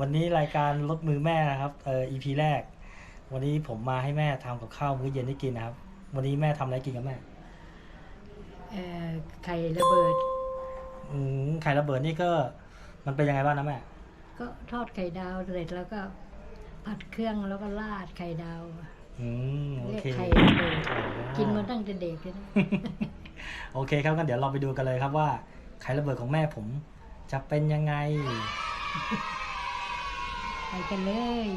วันนี้รายการลดมือแม่นะครับเอ่อ EP แรก วันนี้ผมมาให้แม่ทำกับข้าวมื้อเย็นให้กินนะครับ วันนี้แม่ทำอะไรกินกับแม่เอ่อไข่ระเบิด อืมไข่ระเบิดนี่ก็ มันเป็นยังไงบ้างนะแม่ก็ทอดไข่ดาวเสร็จแล้วก็ผัดเครื่องแล้วก็ราดไข่ดาว อืมโอเรียกเคไข่ระเบิดอ๋อกินมาตั้งแต่เด็กเลยนะ โอเคครับงั้นเดี๋ยวเราไปดูกันเลยครับว่าไข่ระเบิดของแม่ผม จะเป็นยังไง ไปกันเลย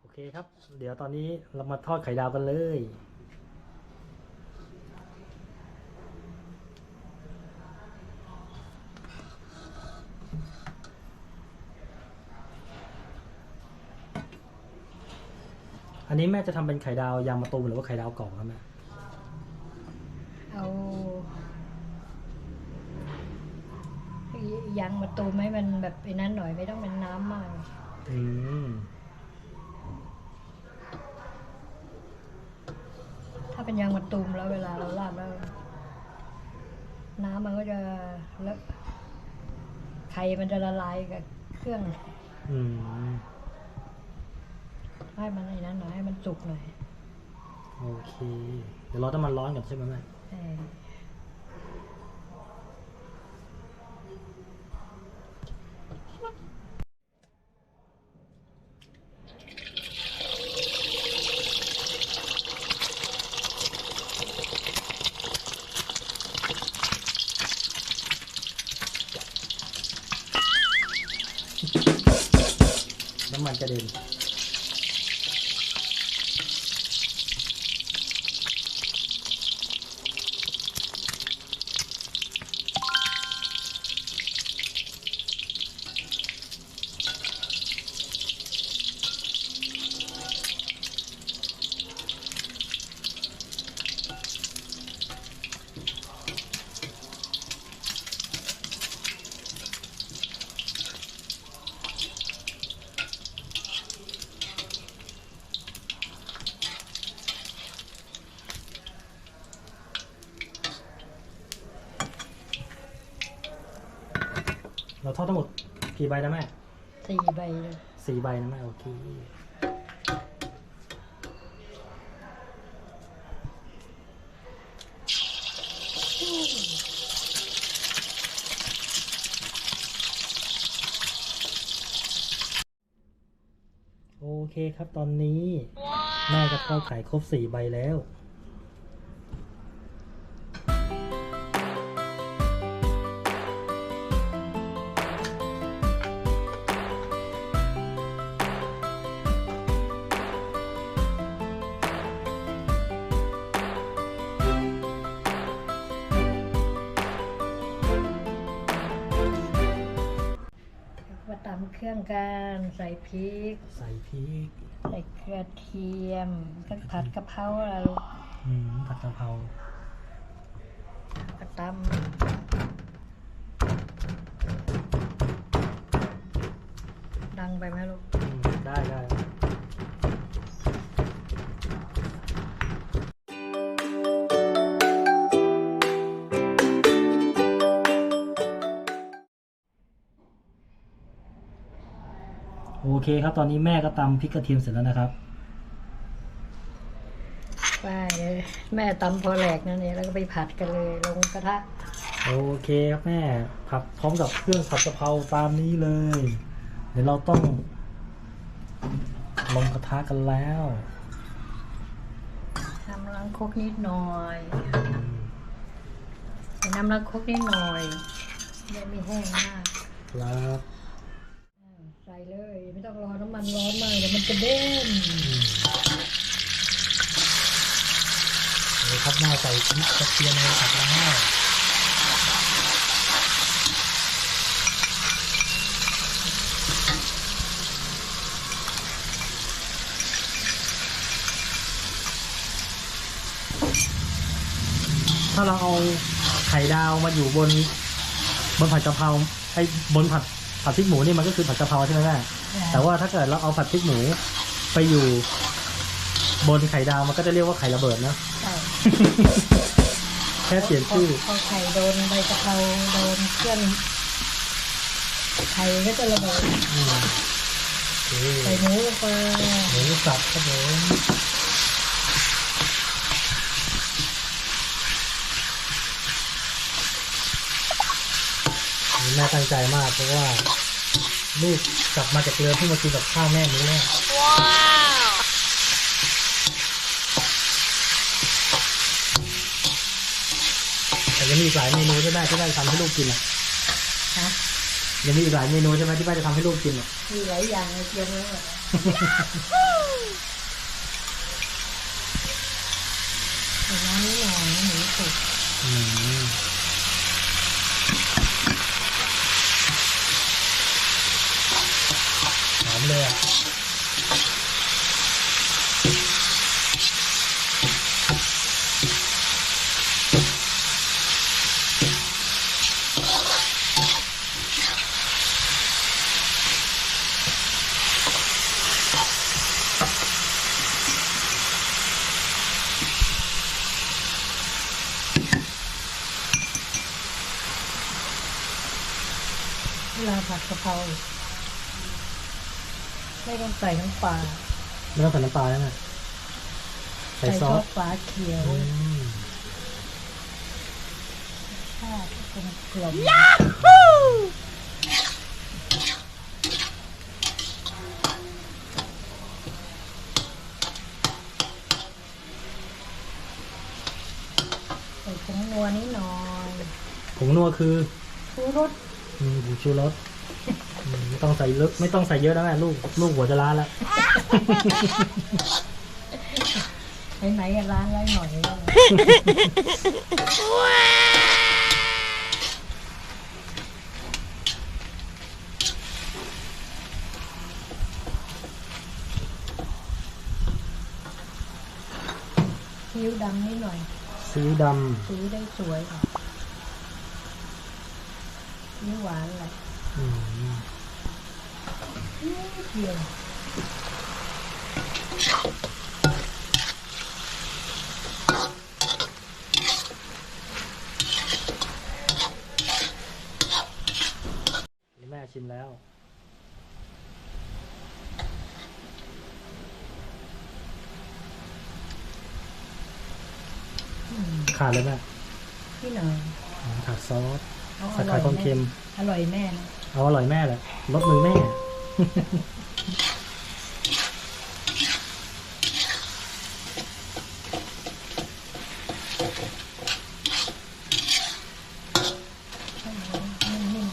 โอเคครับ เดี๋ยวตอนนี้เรามาทอดไข่ดาวกันเลย อันนี้แม่จะทำเป็นไข่ดาวยางมะตูมหรือว่าไข่ดาวกรอบครับแม่ เอายางมา ตูมให้มันแบบไอ้นั้นหน่อยไม่ต้องเป็นน้ำมาก อืม ถ้าเป็นยางมะตูมแล้วเวลาเราราดแล้ว น้ำมันก็จะเลอะไข่มันจะละลายกับเครื่อง อืม ให้มันไอ้นั้นหน่อยให้มันสุกหน่อย โอเค เดี๋ยวเราต้องมันร้อนก่อนใช่ไหมแม่ เออ น้ำมันกระเด็น เราทอดทั้งหมดกี่ใบนะแม่สี่ใบเลยสี่ใบนะแม่โอเคโอเคครับตอนนี้แม่ก็ทอดไข่ครบสี่ใบแล้วาตำเครื่องกันใส่พริก ใส่พริกใส่กระเทียมก็ผัดกะเพราอะไรลูกอืมผัดกะเพราก็ตำดังไปไหมลูกอืมได้ได้ เคครับ ตอนนี้แม่ก็ตำพริกกระเทียมเสร็จแล้วนะครับ ไปเลยแม่ตำพอแหลกนั่นเองแล้วก็ไปผัดกันเลยลงกระทะโอเคครับแม่ผัดพร้อมกับเครื่องผัดกะเพราตามนี้เลย เดี๋ยวเราต้องลงกระทะกันแล้วน้ำล้างครกนิดหน่อยอืมใส่น้ำล้างครกนิดหน่อยไม่ไม่แห้งมากครับอ่าใส่ เลย ไม่ต้องรอน้ำมันร้อนมากเดี๋ยวมันจะเด้งเลยครับแม่ใส่พริกกระเทียมในผัดแล้วถ้าเราเอาไข่ดาวมาอยู่บน บนผัดกะเพราไอ้บนผัด ผัดพริกหมูนี่มันก็คือผัดกะเพราใช่ไหมแม่แต่ว่าถ้าเกิดเราเอาผัดพริกหมูไปอยู่ บนไข่ดาวมันก็จะเรียกว่าไข่ระเบิดนะใช่แค่เปลี่ยนชื่อพอไข่โดนใบกะเพราโดนเครื่องไข่ก็จะระเบิดอืมโอเคใส่หมูลงไปหมูสับครับผม แม่ตั้งใจมากเพราะว่าลูกกลับมาจากเรือเพิ่งมากินกับข้าวแม่มื้อแรกแต่ยังมีอีกหลายเมนูที่แม่ที่แม่จะทำให้ลูกกินอะฮะยังมีอีกหลายเมนูใช่ไหมที่แม่จะทำให้ลูกกินอะมีหลายอย่างเลยเตรียมไว้หมดใส่น้ำนิดหน่อยหมูสุกอืม ลาผัดกะเพราไม่ต้องใส่น้ำปลาไม่ต้องใส่น้ำปลาแล้วนะใส่ซอสฟ้าเขียวอืมชาติกลมกล่อมใส่ผงนัวนิดหน่อยผงนัวคือชูรสอื มผงชูรสอืมไม่ต้องใส่เยอะไม่ต้องใส่เยอะนะแม่ลูกลูกหัวจะล้านแล้ว ไหนๆกันร้านไว้หน่อยแล้วซีอิ๊วดำนิดหน่อยซีอิ๊วดสีได้สวยค่ะ ซีอิ๊วหวานแหละำอืมนิดเดียวนี่แม่ชิมแล้วอืมขาดเลยแม่พี่หน่อยอืมขาดซอสเอาใส่ไข่ความเค็ม อร่อยแม่นะเอาอร่อยแม่แหละรสมือแม่นิ่ม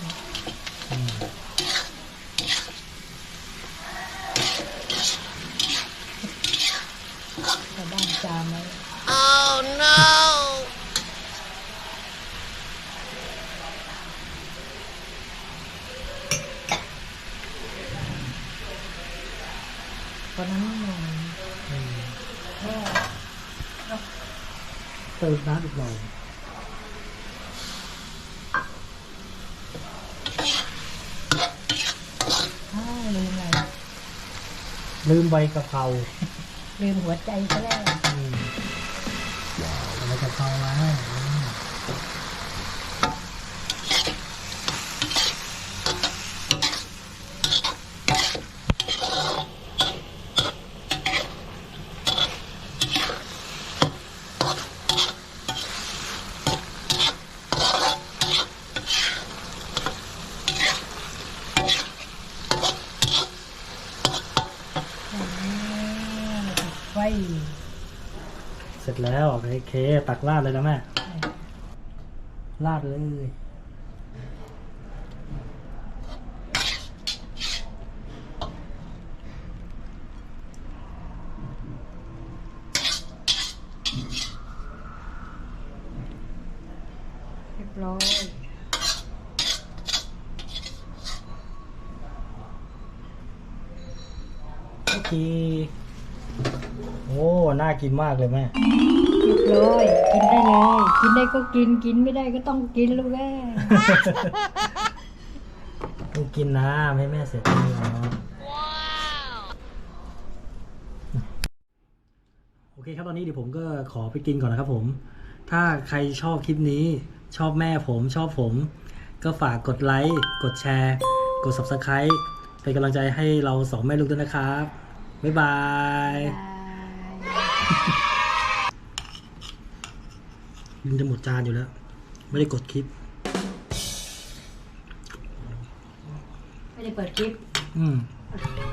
อืม ๆแต่บ้านจามไว้ Oh no! ตอนนั้นหน่อยอืมแม่เติมน้ำอีกหน่อยอ้าวลืมอะไรลืมใบกะเพราลืมหัวใจซะแล้วอืมเอาใบกะเพรามาให้อืม ไฟ เสร็จแล้วโอเคตักราดเลยนะแม่ราดเลยเรียบร้อยโอเค โอ้ น่ากินมากเลยแม่เรียบร้อย กินได้เลย กินได้ก็กิน กินไม่ได้ก็ต้องกินลูกแม่ต้องกินนะไม่ให้แม่เสร็จนี่เนาะ Wow! โอเคครับตอนนี้เดี๋ยวผมก็ขอไปกินก่อนนะครับผม ถ้าใครชอบคลิปนี้ ชอบแม่ผม ชอบผม ก็ฝากกดไลค์ กดแชร์ กด subscribe เป็นกำลังใจให้เราสองแม่ลูกด้วยนะครับ บ๊ายบายยิ งจะหมดจานอยู่แล้ว ไม่ได้กดคลิป ไม่ได้เปิดคลิป อืมโ